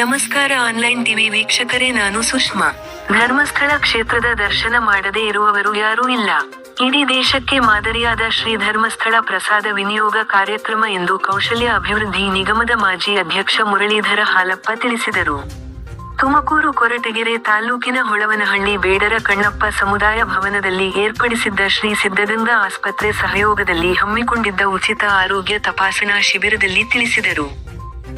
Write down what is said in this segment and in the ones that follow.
ನಮಸ್ಕಾರ online TV ವೀಕ್ಷಕರೇ, ನಾನು ಸುಷ್ಮಾ. ಧರ್ಮಸ್ಥಳ ಕ್ಷೇತ್ರದ ದರ್ಶನ ಮಾಡದೇ ಇರುವವರು ಯಾರೂ ಇಲ್ಲ. ಇಡೀ ದೇಶಕ್ಕೆ ಮಾದರಿಯಾದ ಶ್ರೀ ಧರ್ಮಸ್ಥಳ ಪ್ರಸಾದ ವಿನಿಯೋಗ ಕಾರ್ಯಕ್ರಮ ಎಂದು ಕೌಶಲ್ಯ ಅಭಿವೃದ್ಧಿ ನಿಗಮದ ಮಾಜಿ ಅಧ್ಯಕ್ಷ ಮುರಳೀಧರ ಹಾಲಪ್ಪ ತಿಳಿಸಿದರು. ತುಮಕೂರು ಕೊರಟಗೆರೆ ತಾಲೂಕಿನ ಹೊಳವನಹಳ್ಳಿ ಬೇಡರ ಕಣ್ಣಪ್ಪ ಸಮುದಾಯ ಭವನದಲ್ಲಿ ಏರ್ಪಡಿಸಿದ್ದ ಶ್ರೀ ಸಿದ್ಧಗಂಗಾ ಆಸ್ಪತ್ರೆ ಸಹಯೋಗದಲ್ಲಿ ಹಮ್ಮಿಕೊಂಡಿದ್ದ ಉಚಿತ ಆರೋಗ್ಯ ತಪಾಸಣಾ ಶಿಬಿರದಲ್ಲಿ ತಿಳಿಸಿದರು.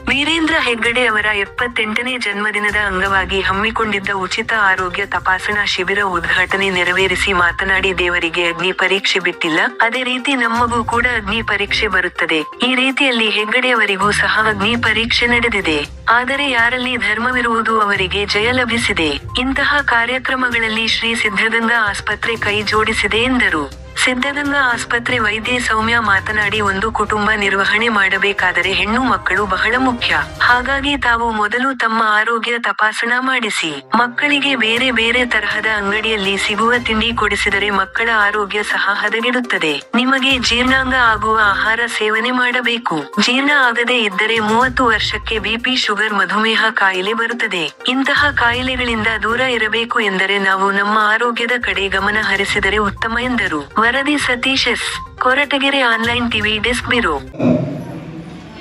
ವೀರೇಂದ್ರ ಹೆಗ್ಗಡೆ ಅವರ ಎಪ್ಪತ್ತೆಂಟನೇ ಜನ್ಮದಿನದ ಅಂಗವಾಗಿ ಹಮ್ಮಿಕೊಂಡಿದ್ದ ಉಚಿತ ಆರೋಗ್ಯ ತಪಾಸಣಾ ಶಿಬಿರ ಉದ್ಘಾಟನೆ ನೆರವೇರಿಸಿ ಮಾತನಾಡಿ ದೇವರಿಗೆ ಅಗ್ನಿ ಪರೀಕ್ಷೆ ಬಿಟ್ಟಿಲ್ಲ. ಅದೇ ರೀತಿ ನಮ್ಮಗೂ ಕೂಡ ಅಗ್ನಿ ಪರೀಕ್ಷೆ ಬರುತ್ತದೆ. ಈ ರೀತಿಯಲ್ಲಿ ಹೆಗ್ಗಡೆಯವರಿಗೂ ಸಹ ಅಗ್ನಿ ಪರೀಕ್ಷೆ ನಡೆದಿದೆ. ಆದರೆ ಯಾರಲ್ಲಿ ಧರ್ಮವಿರುವುದು ಅವರಿಗೆ ಜಯ ಲಭಿಸಿದೆ. ಇಂತಹ ಕಾರ್ಯಕ್ರಮಗಳಲ್ಲಿ ಶ್ರೀ ಸಿದ್ಧಗಂಗಾ ಆಸ್ಪತ್ರೆ ಕೈ ಜೋಡಿಸಿದೆ ಎಂದರು. ಸಿದ್ಧಗಂಗಾ ಆಸ್ಪತ್ರೆ ವೈದ್ಯೆ ಸೌಮ್ಯ ಮಾತನಾಡಿ ಒಂದು ಕುಟುಂಬ ನಿರ್ವಹಣೆ ಮಾಡಬೇಕಾದರೆ ಹೆಣ್ಣು ಮಕ್ಕಳು ಬಹಳ ಮುಖ್ಯ. ಹಾಗಾಗಿ ತಾವು ಮೊದಲು ತಮ್ಮ ಆರೋಗ್ಯ ತಪಾಸಣಾ ಮಾಡಿಸಿ. ಮಕ್ಕಳಿಗೆ ಬೇರೆ ಬೇರೆ ತರಹದ ಅಂಗಡಿಯಲ್ಲಿ ಸಿಗುವ ತಿಂಡಿ ಕೊಡಿಸಿದರೆ ಮಕ್ಕಳ ಆರೋಗ್ಯ ಸಹ ಹದಗೆಡುತ್ತದೆ. ನಿಮಗೆ ಜೀರ್ಣಾಂಗ ಆಗುವ ಆಹಾರ ಸೇವನೆ ಮಾಡಬೇಕು. ಜೀರ್ಣ ಆಗದೆ ಇದ್ದರೆ ಮೂವತ್ತು ವರ್ಷಕ್ಕೆ ಬಿಪಿ ಶುಗರ್ ಮಧುಮೇಹ ಕಾಯಿಲೆ ಬರುತ್ತದೆ. ಇಂತಹ ಕಾಯಿಲೆಗಳಿಂದ ದೂರ ಇರಬೇಕು ಎಂದರೆ ನಾವು ನಮ್ಮ ಆರೋಗ್ಯದ ಕಡೆ ಗಮನ ಹರಿಸಿದರೆ ಉತ್ತಮ ಎಂದರು. ವರದಿ Satish S. Koratagere online TV desk bureau.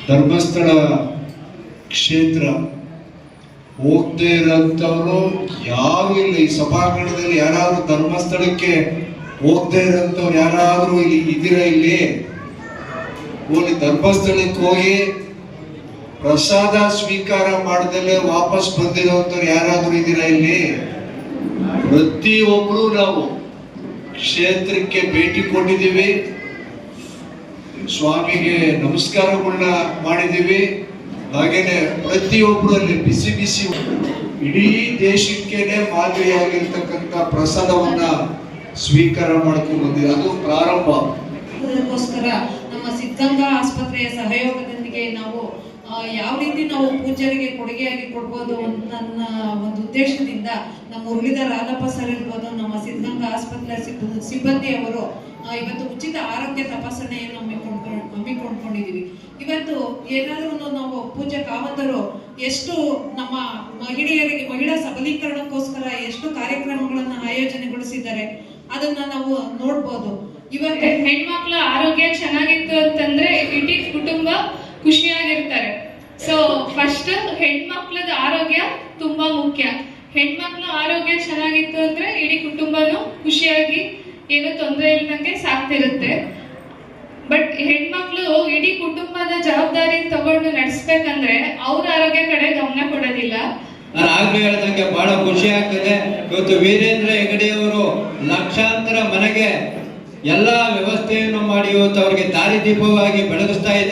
Dharmasthala ಕ್ಷೇತ್ರ ಹೋಗದೆ ಇರೋಂಥವ್ರು ಯಾರು ಇಲ್ಲ. ಈ ಸಭಾಂಗಣದಲ್ಲಿ ಯಾರಾದ್ರೂ ಧರ್ಮಸ್ಥಳಕ್ಕೆ ಹೋಗದೆ ಇರೋಂಥವ್ರು ಯಾರಾದ್ರೂ ಇಲ್ಲಿ ಇದ್ದೀರಾ ಇಲ್ಲಿ? ಹೋಗಿ ಧರ್ಮಸ್ಥಳಕ್ಕೆ ಹೋಗಿ ಪ್ರಸಾದ ಸ್ವೀಕಾರ ಮಾಡದಲ್ಲೇ ವಾಪಸ್ ಬಂದಿರೋಂಥವ್ರು ಯಾರಾದ್ರೂ ಇದ್ದೀರಾ ಇಲ್ಲಿ? ಪ್ರತಿಯೊಬ್ರು ನಾವು ಕ್ಷೇತ್ರಕ್ಕೆ ಭೇಟಿ ಕೊಟ್ಟಿದ್ದೀವಿ. ಸ್ವಾಮಿಗೆ ನಮಸ್ಕಾರಗಳನ್ನ ಮಾಡಿದ್ದೀವಿ. ಹಾಗೇನೆ ಪ್ರತಿಯೊಬ್ಬರು ಅಲ್ಲಿ ಬಿಸಿ ಬಿಸಿ ಇಡೀ ದೇಶಕ್ಕೇನೆ ಮಾದರಿಯಾಗಿರ್ತಕ್ಕಂಥ ಪ್ರಸಾದವನ್ನ ಸ್ವೀಕಾರ ಮಾಡ್ಕೊಂಡು ಬಂದಿದೆ ಅದು ಪ್ರಾರಂಭ. ಅದಕ್ಕೋಸ್ಕರ ನಮ್ಮ ಸಿದ್ಧಗಂಗಾ ಆಸ್ಪತ್ರೆಯ ಸಹಯೋಗದೊಂದಿಗೆ ನಾವು ಯಾವ ರೀತಿ ನಾವು ಪೂಜ್ಯರಿಗೆ ಕೊಡುಗೆಯಾಗಿ ಕೊಡ್ಬೋದು ನನ್ನ ಒಂದು ಉದ್ದೇಶದಿಂದ ನಮ್ಮ ಮುರಳೀಧರ್ ರಾಧಪ್ಪ ಸರ್ ಇರ್ಬೋದು, ನಮ್ಮ ಸಿದ್ಧಗಂಗಾ ಆಸ್ಪತ್ರೆ ಸಿಬ್ಬ- ಸಿಬ್ಬಂದಿಯವರು ಇವತ್ತು ಉಚಿತ ಆರೋಗ್ಯ ತಪಾಸಣೆಯನ್ನು ಹಮ್ಮಿಕೊಂಡ್ಕೊಂಡು ಹಮ್ಮಿಕೊಂಡ್ಕೊಂಡಿದ್ದೀವಿ ಇವತ್ತು ಏನಾದರೂ ನಾವು ಪೂಜ್ಯ ಕಾಮಂದರು ಎಷ್ಟು ನಮ್ಮ ಮಹಿಳೆಯರಿಗೆ, ಮಹಿಳಾ ಸಬಲೀಕರಣಕ್ಕೋಸ್ಕರ ಎಷ್ಟು ಕಾರ್ಯಕ್ರಮಗಳನ್ನು ಆಯೋಜನೆಗೊಳಿಸಿದ್ದಾರೆ, ಅದನ್ನ ನಾವು ನೋಡ್ಬೋದು. ಇವತ್ತು ಹೆಣ್ಮಕ್ಳ ಆರೋಗ್ಯ ಚೆನ್ನಾಗಿತ್ತು ಅಂತಂದ್ರೆ ಇಡೀ ಕುಟುಂಬ ಖುಷಿಯಾಗಿರ್ತಾರೆ. ಸೊ ಫಸ್ಟ್ ಹೆಣ್ಮಕ್ಳದ ಆರೋಗ್ಯ ತುಂಬಾ ಮುಖ್ಯ. ಹೆಣ್ಮಕ್ಳ ಆರೋಗ್ಯ ಚೆನ್ನಾಗಿತ್ತು ಅಂದ್ರೆ ಇಡೀ ಕುಟುಂಬನು ಖುಷಿಯಾಗಿ ಏನು ತೊಂದರೆ ಇಲ್ದಂಗೆ ಸಾಕ್ತಿರುತ್ತೆ ಬಟ್ ಹೆಣ್ಮಕ್ಳು ಇಡೀ ಕುಟುಂಬದ ಜವಾಬ್ದಾರಿ ತಗೊಂಡು ನಡೆಸ್ಬೇಕಂದ್ರೆ ಅವ್ರ ಆರೋಗ್ಯ ಕಡೆ ಗಮನ ಕೊಡೋದಿಲ್ಲ. ನಾನು ಆಗ್ಲೇ ಹೇಳಿದಂಗೆ ಬಹಳ ಖುಷಿ ಆಗ್ತದೆ. ಇವತ್ತು ವೀರೇಂದ್ರ ಹೆಗಡೆಯವರು ಲಕ್ಷಾಂತರ ಮನೆಗೆ ಎಲ್ಲ ವ್ಯವಸ್ಥೆಯನ್ನು ಮಾಡಿ ಇವತ್ತು ಅವರಿಗೆ ದಾರಿದೀಪವಾಗಿ ಬೆಳಗಿಸ್ತಾ ಇದ್ದಾರೆ.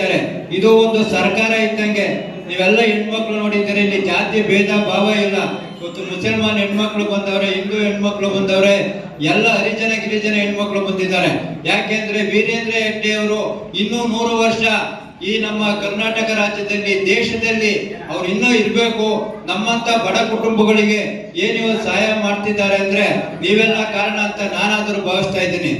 ಇದು ಒಂದು ಸರ್ಕಾರ ಇದ್ದಂಗೆ. ನೀವೆಲ್ಲ ಹೆಣ್ಮಕ್ಳು ನೋಡಿದ್ದೀರಿ, ಇಲ್ಲಿ ಜಾತಿ ಭೇದ ಭಾವ ಇಲ್ಲ. ಇವತ್ತು ಮುಸಲ್ಮಾನ್ ಹೆಣ್ಮಕ್ಳು ಬಂದವ್ರೆ, ಹಿಂದೂ ಹೆಣ್ಮಕ್ಳು ಬಂದವ್ರೆ, ಎಲ್ಲ ಹರಿಜನ ಗಿರಿಜನ ಹೆಣ್ಮಕ್ಳು ಬಂದಿದ್ದಾರೆ. ಯಾಕೆಂದ್ರೆ ವೀರೇಂದ್ರ ಹೆಗ್ಡೆ ಅವರು ಇನ್ನೂ ನೂರು ವರ್ಷ ಈ ನಮ್ಮ ಕರ್ನಾಟಕ ರಾಜ್ಯದಲ್ಲಿ, ದೇಶದಲ್ಲಿ ಅವ್ರು ಇನ್ನೂ ಇರ್ಬೇಕು. ನಮ್ಮಂತ ಬಡ ಕುಟುಂಬಗಳಿಗೆ ಏನಿವ ಸಹಾಯ ಮಾಡ್ತಿದ್ದಾರೆ ಅಂದ್ರೆ ನೀವೆಲ್ಲ ಕಾರಣ ಅಂತ ನಾನಾದರೂ ಭಾವಿಸ್ತಾ ಇದ್ದೀನಿ.